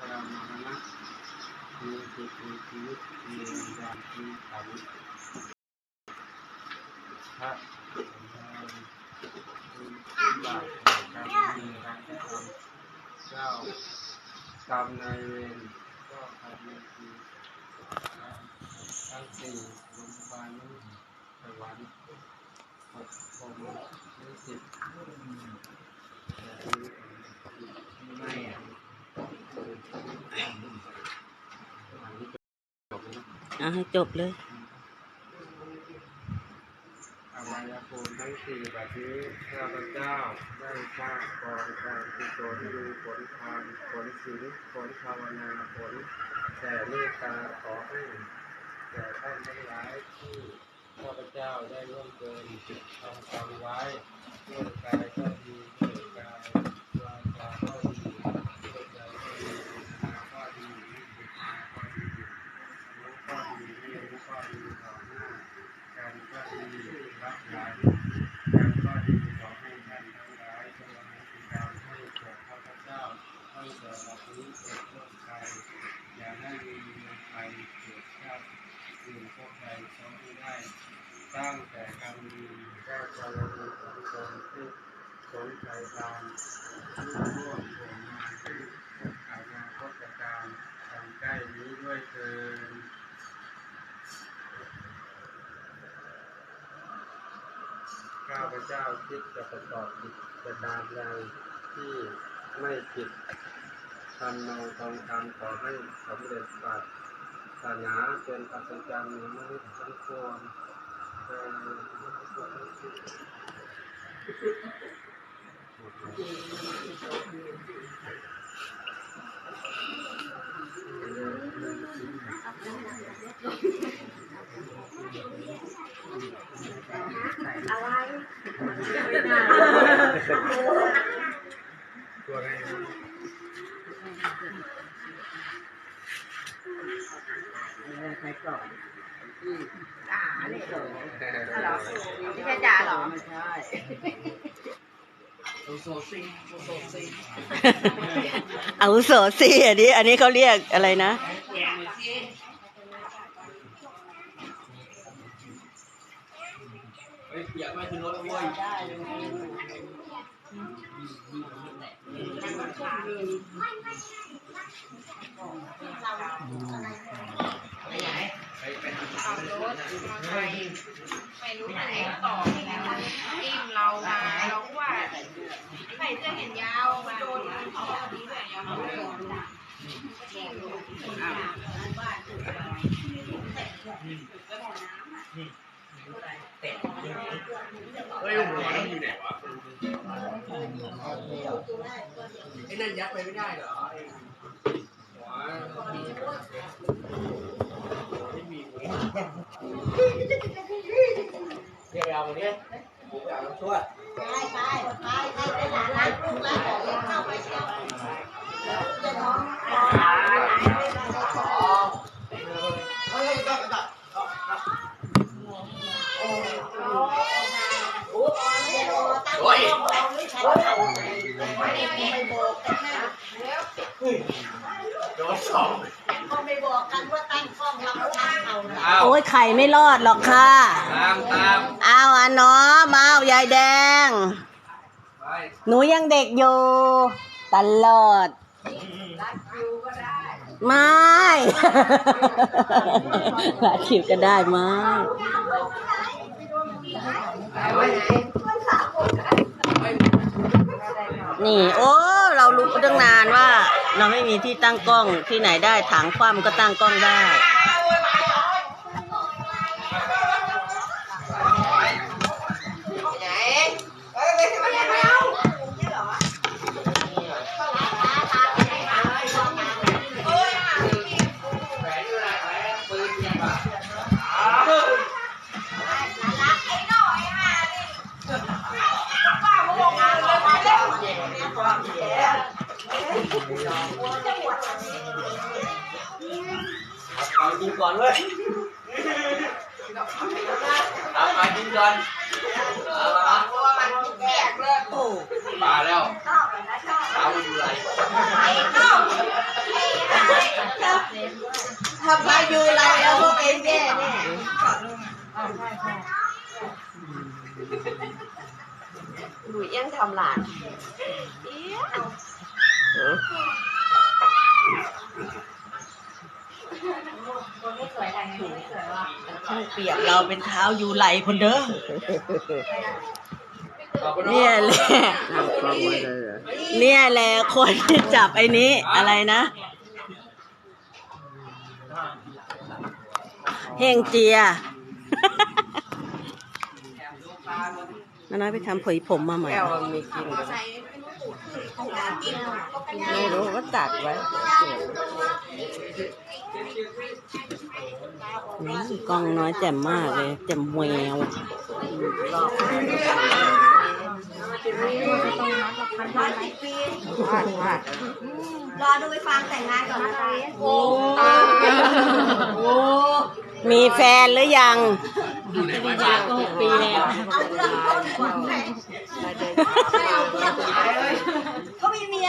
กรรมมีการกระทำเจ้ากรรมนายเวรก็ทำในทีทั้งสี่ลมบาลนี้สวรรค์หกพรหมนิสิตไม่ อะอะให้จบเลยอวัยภูมิทั้งสี่แบบนี้ข้าพเจ้าได้สร้างกองการกุศลมีผลทานผลศีลผลภาวนาผลแต่เมตตาขอให้แก่ท่านทั้งหลายที่ข้าพเจ้าได้ร่วมเกินทำกรรมไว้ด้วยกายก็ดีด้วยกายวาจาก็ดีด้วยใจก็ดีนาก็ดีวิจิตราก็ดีรู้ก็ดีเรียนก็ดีต่อหน้า การก็ดีรักหลายการก็ดีขอให้ท่านทั้งหลายจงอโหสิกรรมให้แก่ข้าพเจ้าตั้งแต่บัดนี้เป็นต้นไปอย่าให้มีเงินไปเกิดชาติอื่นพวกใดเขาไม่ได้ตั้งแต่กรรมดีก็จะลงผลตนที่ผลใจตามที่ร่วมผลมาที่อนาคตการทางใกล้นี้ด้วยเถิด ข้าพเจ้าคิดจะประกอบกิจการใดที่ไม่ผิดทำนองตรงตามขอให้สำเร็จปรารถนาเป็นอัศจรรย์มนุษย์ทั้งปวงเออ ตัวอะไรใครก่อนด่าเนี่ยเหรอไม่ใช่ด่าหรอไม่ใช่โซโซซิงโซซซิงอาวุโสสิอันนี้ อันนี้เขาเรียกอะไรนะ เฮ้ยเปียกไม่ขึ้นรถแล้วเว้ยไปไหนไปไปทำ ขับร ถมอเตอร์ไซค์ไม่รู้ไหนต่ออิ่มเรามาเราก็ว่าใส่เสื้อแขนยาวมาโดนเขาดีด้วยาวเฮ้ยหัวมันอยู่ไหนวะไอ้นั่นยัดไปไม่ได้เหรอหัว เดี๋ยวไปเอามาดิผมไปเอาน้ำช่วยไปไปไปไปไปหาร้านกุ้งร้านของเข้าไปเที่ยวจะน้องรอหาไหนไม่ได้ก็ขอโอ้โหไม่ได้รอตั้งกล้องเราไม่ใช่เราไม่ได้ไม่บอกกันนะ โดนสอง ก็ไม่บอกกันว่าตั้งกล้องเราตั้งเอานะ เอา โอ้ย ไข่ไม่รอดหรอกค่ะ ตามตามเอาอะเนาะมาเอายายแดง ไปหนูยังเด็กอยู่ ตลอด ไม่หลาคิวก็ได้ไหมนี่ โอ้ เรารู้ตั้งนานว่า เราไม่มีที่ตั้งกล้องที่ไหนได้ถังคว่ำก็ตั้งกล้องได้ เอายิงก่อนเว้ยเอมายิงก่อนเอามาโอ้มาแล้วเอามันอยู่ไรทำไมอยู่ไรแล้วพวกเอ็งแย่เนี่ยหนูยังทำหลานเอี้ย ช่างเปียกเราเป็นเท้าอยู่ไหลคนเด้อขอบคุณเนี่ยแหละนั่งคล่อมไว้เลยเหรอเนี่ยแหละคนที่จับไอ้นี้อะไรนะเฮงเจียนาน้อยไปทำผยผมมาใหม่ แก้วมันมีกินกัน ใส่ไม่รู้ตูดขึ้นของการกิน ไม่รู้ก็ตัดไว้อืมกล้องน้อยแจ่มมากเลยแจ่มแววรอดูไปฟังแต่งงานก่อนนะคะโอ้ตามีแฟนหรือยังปีแล้วเอาเรื่องต้นก่อนไหม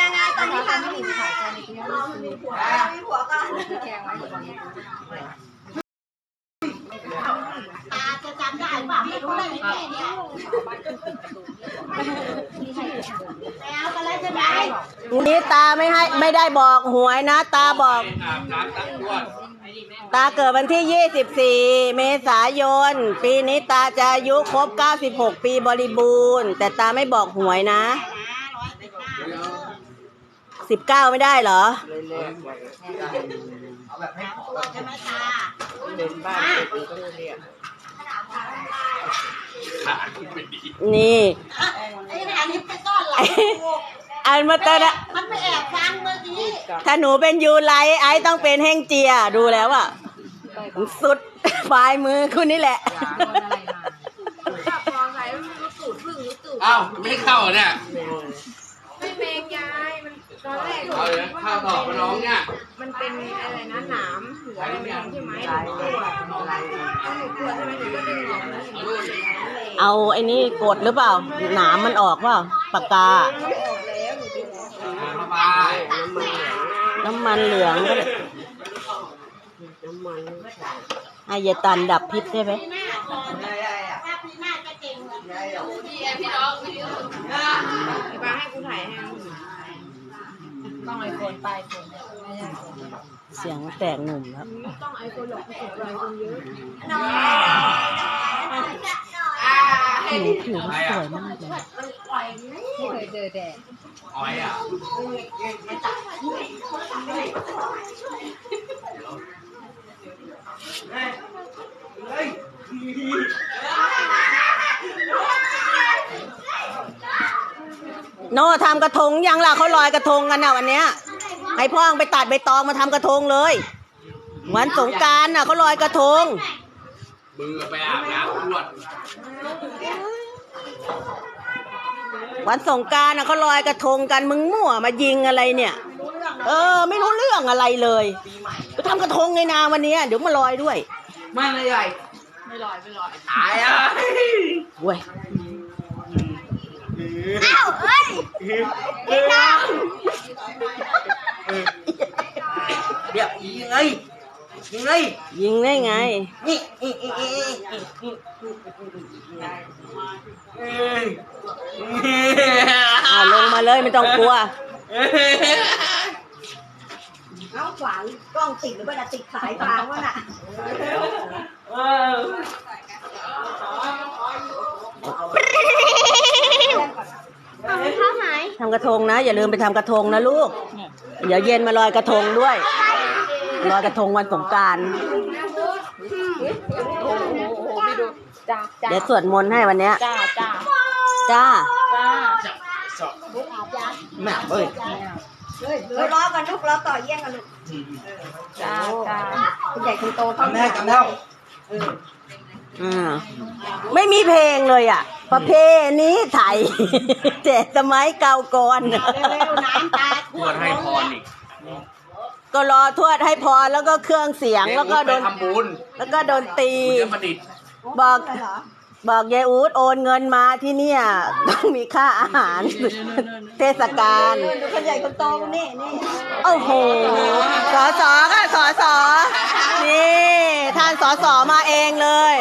ไม่เอาเรื่องท้ายเลยก็มีเมียไงตอนที่ฟังก็มีเมียเรามีผัวมีผัวก่อนตาจะจำได้ป่าไม่รู้ได้ยังไงเนี่ยแล้วกันแล้วจะได้นี้ตาไม่ให้ไม่ได้บอกหวยนะ ตาบอก ตาเกิดวันที่ 24 เมษายน ปีนี้ตาจะอายุครบ 96 ปีบริบูรณ์ แต่ตาไม่บอกหวยนะ 19ไม่ได้เหรอเอาแบบให้ขอตัวจะไม่ตาเป็นบ้านเด็กก็เรียกขาขึ้นไปดีนี่ ไอ้หนนี่ไปต้อนหลังอันมาตระมันไปแอบฟังเมื่อกี้ถ้าหนูเป็นยูไลไอซ์ต้องเป็นเฮงเจีย ดูแล้วอะ สุดปลายมือคุณนี่แหละจับมองใส่ไม่รู้ตูดพึ่งรู้ตูดอ้าวไม่เข้าเนี่ยไม่เมงยาย ตอนแรกเอาเลยข้าวตอกมาน้องเนี่ยมันเป็นอะไรนะหนามหรืออะไรไม่รู้ใช่ไหมหนูกลัวเอาหนูกลัวใช่ไหมหนูก็ดึงออกแล้วหนูก็ดึงออกแล้วเอาไอ้นี่กดหรือเปล่า หนามมันออกเปล่าปากกามันออกแล้วหนูดึงออกแล้วมาบายน้ำมันเหลืองก็ได้ให้ยายตันดับพิษได้ไหมถ้าปีหน้าจะเก่ง เลยไอ้บ้าให้กูถ่ายให้เสียงแตกหนุ่มแล้วไม่ต้องไอโฟนหรอกกูส่งไอโฟนเยอะน้อยอ่าผิวผิวมันสวยมากเลยไม่เคยเจอแดดอ้อยอะ โน่ทำกระทงยังล่ะเขาลอยกระทงกันน่ะวันเนี้ยให้พ่องไปตัดใบตองมาทำกระทงเลยวันสงกรารน่ะเขาลอยกระทง มือไปอาบน้ำรวดวันสงกรารน่ะเขาลอยกระทงกันมึงมั่วมายิงอะไรเนี่ย เออ ไม่รู้เรื่องอะไรเลยก็ทำกระทงไงนาวันเนี้ยเดี๋ยวมาลอยด้วยมันเลยใหญ่ไม่ลอยไม่ลอยตายอะเว้ยอ้าวเอ้ย ไอ้น้องเดี๋ยวยิงไงยิงไงยิงได้ไงนี่นี่นี่นี่นี่อ่าลงมาเลยไม่ต้องกลัวน้องขวางกล้องติดหรือว่าจะติดสายฟางวะน่ะ ทำกระทงนะ อย่าลืมไปทำกระทงนะลูก เดี๋ยวเย็นมาลอยกระทงด้วย ลอยกระทงวันสงกรารจ้าจ้าเดี๋ยวสวดมนต์ให้วันเนี้ยจ้าจ้าจ้าแม่เอ้ยเดี๋ยวรอกันลูกรอต่อเยี่ยงกันลูกจ้าจ้าคุณใหญ่คุณโตเขาทำแม่ทำแล้วอ่าไม่มีเพลงเลยอะ ประเพณีไทยแต่สมัยเก่าก่อน เร็วๆน้ำตาปวดให้พรอีกก็รอทวดให้พรแล้วก็เครื่องเสียงแล้วก็โดน ไปทำบุญแล้วก็โดนตีบุญเยอะประดิษฐ์บอก บอกยายอูดโอนเงินมาที่เนี่ย ต้องมีค่าอาหาร เทศกาลดูคนใหญ่คนโตนี่นี่โอ้โหสอสอค่ะสอสอนี่ท่านสอสอมาเองเลย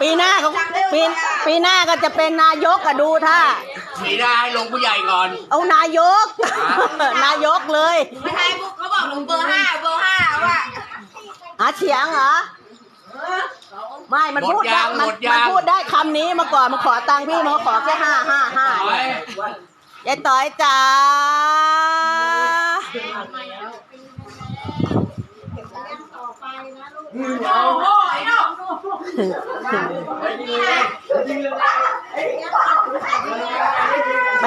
ปีหน้าเขาปีปีหน้าก็จะเป็นนายกอะดูท่าสีได้ให้ลงผู้ใหญ่ก่อน เอานายก นายกเลยไม่ใช่พวกเขาบอกหนูเบอร์ห้าเบอร์ห้าว่าหาเฉียงเหรอไม่ มันพูดหมดยัได้งมันหมดยังมันพูดได้คำนี้มาก่อนมาขอตังค์พี่มาขอแค่ห้าห้าห้าไว้ยายต้อยจ๋าโอ้โหไอ้เนาะ ไป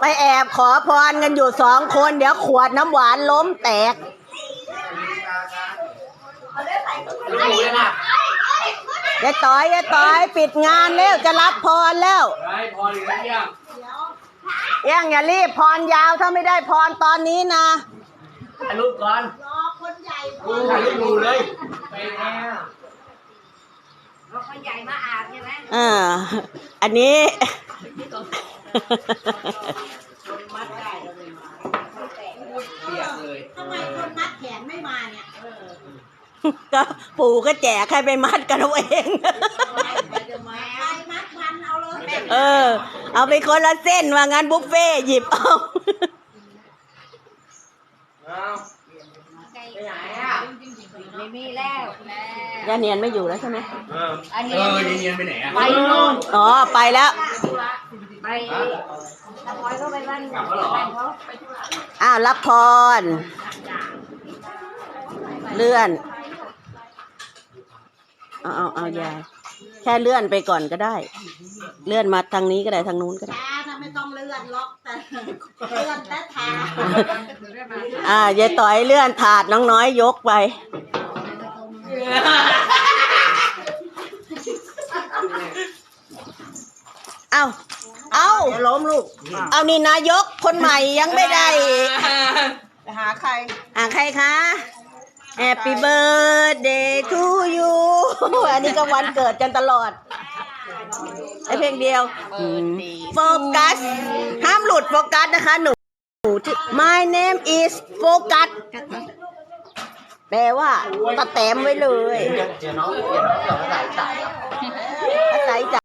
ไปแอบขอพรกันอยู่สองคน เดี๋ยวขวดน้ำหวานล้มแตกดูเลยนะยายต้อยยายต้อยปิดงานแล้วจะรับพรแล้วไว้พอหรือยังยังอย่ารีบพรยาวถ้าไม่ได้พรตอนนี้นะถ่ายรูปก่อน รอคนใหญ่ถ่ายรูปดูเลยไปแล้ว เราคนใหญ่มาอาบใช่ไหมอ่าอันนี้เปียกเลยทำไมคนมัดแขนไม่มาเนี่ยก็ปู่ก็แจกให้ไปมัดกันเอาเองจะมาใครมัดพันเอาเลยเออ เอาไปคนละเส้นว่างั้นบุฟเฟ่ต์หยิบเอา ไปไหนอะไม่มีแล้วแล้วยาเนียนไม่อยู่แล้วใช่ไหมอันเอนี้อเย็นๆไปไหนอะไปนู่นอ๋อ ไปแล้ว ไปตะพอยก็ไปบ้านกลับแล้วเหรอเขาไปธุระอ้าวรับพร เลื่อน เอาเอาเอายายแค่เลื่อนไปก่อนก็ได้ เลื่อนมาทางนี้ก็ได้ทางนู้นก็ได้ตาถ้า ไม่ต้องเลื่อนล็อกแต่เลื่อนแต่ทางอ่ายายต่อยเลื่อนถาดน้องน้อยยกไป เอาเอาล้มลูก เอานี่นายกคนใหม่ยังไม่ได้หาใครอ่าใครคะ Happy birthday to you อันนี้ก็วันเกิดกันตลอด ไอเพลงเดียวโฟกัสห้ามหลุดโฟกัสนะคะ หนูหนูชื่อ My name is โฟกัสแปลว่าตะแตมไว้เลย เดี๋ยวน้องเดี๋ยวน้องเดี๋ยวภาษาอีสานภาษาอีสาน